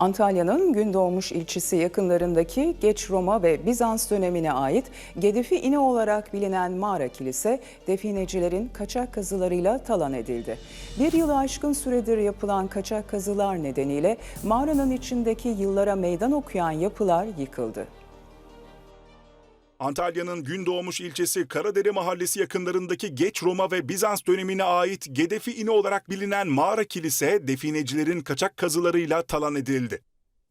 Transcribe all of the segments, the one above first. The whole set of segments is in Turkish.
Antalya'nın Gündoğmuş ilçesi yakınlarındaki geç Roma ve Bizans dönemine ait Gedifi İni olarak bilinen mağara kilise definecilerin kaçak kazılarıyla talan edildi. Bir yılı aşkın süredir yapılan kaçak kazılar nedeniyle mağaranın içindeki yıllara meydan okuyan yapılar yıkıldı. Antalya'nın Gündoğmuş ilçesi Karadere mahallesi yakınlarındaki geç Roma ve Bizans dönemine ait Gedefi İni olarak bilinen mağara kilise definecilerin kaçak kazılarıyla talan edildi.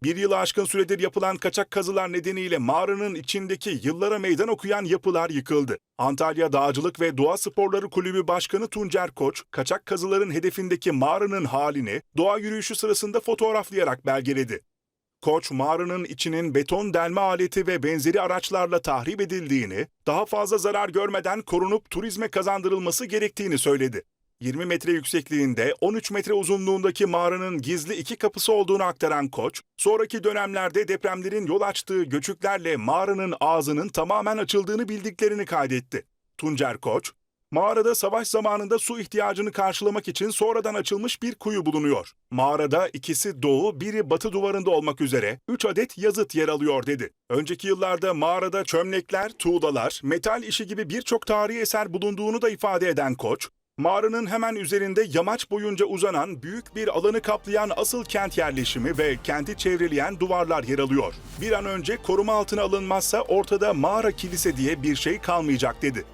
Bir yılı aşkın süredir yapılan kaçak kazılar nedeniyle mağaranın içindeki yıllara meydan okuyan yapılar yıkıldı. Antalya Dağcılık ve Doğa Sporları Kulübü Başkanı Tuncer Koç, kaçak kazıların hedefindeki mağaranın halini doğa yürüyüşü sırasında fotoğraflayarak belgeledi. Koç mağaranın içinin beton delme aleti ve benzeri araçlarla tahrip edildiğini, daha fazla zarar görmeden korunup turizme kazandırılması gerektiğini söyledi. 20 metre yüksekliğinde 13 metre uzunluğundaki mağaranın gizli iki kapısı olduğunu aktaran Koç, sonraki dönemlerde depremlerin yol açtığı göçüklerle mağaranın ağzının tamamen açıldığını bildiklerini kaydetti. Tuncer Koç, Mağarada savaş zamanında su ihtiyacını karşılamak için sonradan açılmış bir kuyu bulunuyor. Mağarada ikisi doğu, biri batı duvarında olmak üzere 3 adet yazıt yer alıyor dedi. Önceki yıllarda mağarada çömlekler, tuğlalar, metal işi gibi birçok tarihi eser bulunduğunu da ifade eden Koç, Mağaranın hemen üzerinde yamaç boyunca uzanan büyük bir alanı kaplayan asıl kent yerleşimi ve kenti çevreleyen duvarlar yer alıyor. Bir an önce koruma altına alınmazsa ortada mağara kilise diye bir şey kalmayacak dedi.